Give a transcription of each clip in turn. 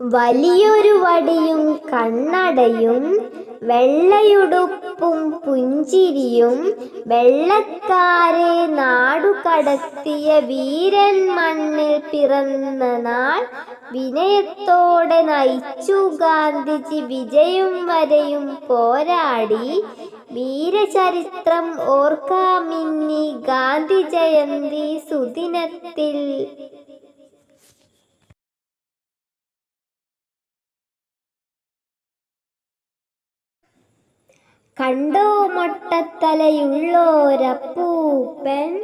വലിയൊരു വടിയും കണ്ണടയും വെള്ളയുടുപ്പും പുഞ്ചിരിയും വെള്ളക്കാരെ നാടുകടത്തിയ വീരൻ മണ്ണിൽ പിറന്ന നാൾ വിനയത്തോടെ നയിച്ചു ഗാന്ധിജി വിജയം വരെയും പോരാടി. വീരചരിത്രം ഓർക്കാമിന്നി ഗാന്ധി ജയന്തി സുദിനത്തിൽ കണ്ടോ മൊട്ടത്തലയുള്ളോരപ്പൂപ്പൻ?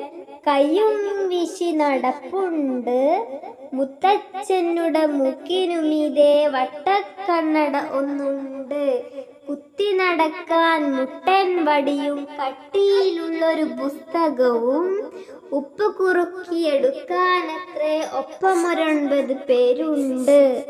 കയ്യും വിശി നടപ്പുണ്ട്. മുത്തച്ഛനുടെ മുക്കിനുമിതേ വട്ടക്കണ്ണട ഒന്നുണ്ട്. കുത്തി നടക്കാൻ മുട്ടൻ വടിയും കട്ടിയിലുള്ളൊരു പുസ്തകവും ഉപ്പ് കുറുക്കിയെടുക്കാനത്രേ ഒപ്പമൊരൊൻപത് പേരുണ്ട്.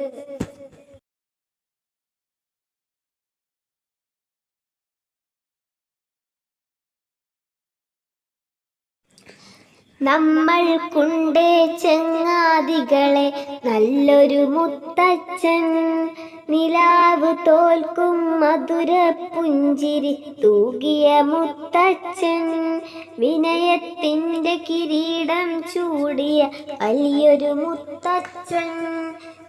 നമ്മൾക്കുണ്ട് ചങ്ങാതികളെ നല്ലൊരു മുത്തച്ഛൻ. നിലാവ് തോൽക്കും മധുര പുഞ്ചിരി തൂകിയ മുത്തച്ഛൻ. വിനയത്തിന്റെ കിരീടം ചൂടിയ വലിയൊരു മുത്തച്ഛൻ.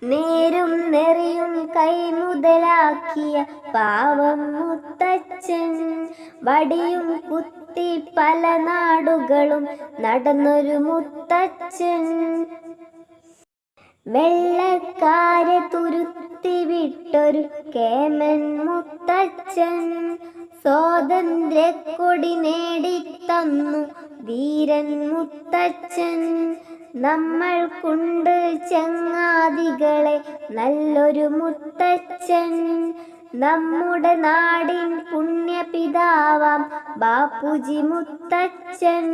നേരും നെറിയും കൈമുതലാക്കിയ പാവം മുത്തച്ഛൻ. വടിയും കുത്തി പല നാടുകളും നടന്നൊരു മുത്തച്ഛൻ. വെള്ളക്കാരെ തുരുത്തി വിട്ടൊരു കേമൻ മുത്തച്ഛൻ. സ്വാതന്ത്ര്യക്കൊടി നേടിത്തന്നു വീരൻ മുത്തച്ഛൻ. നമ്മൾക്കുണ്ട് ചങ്ങാതികളെ നല്ലൊരു മുത്തച്ഛൻ. നമ്മുടെ നാടിൻ പുണ്യപിതാവാം ബാപ്പുജി മുത്തച്ഛൻ.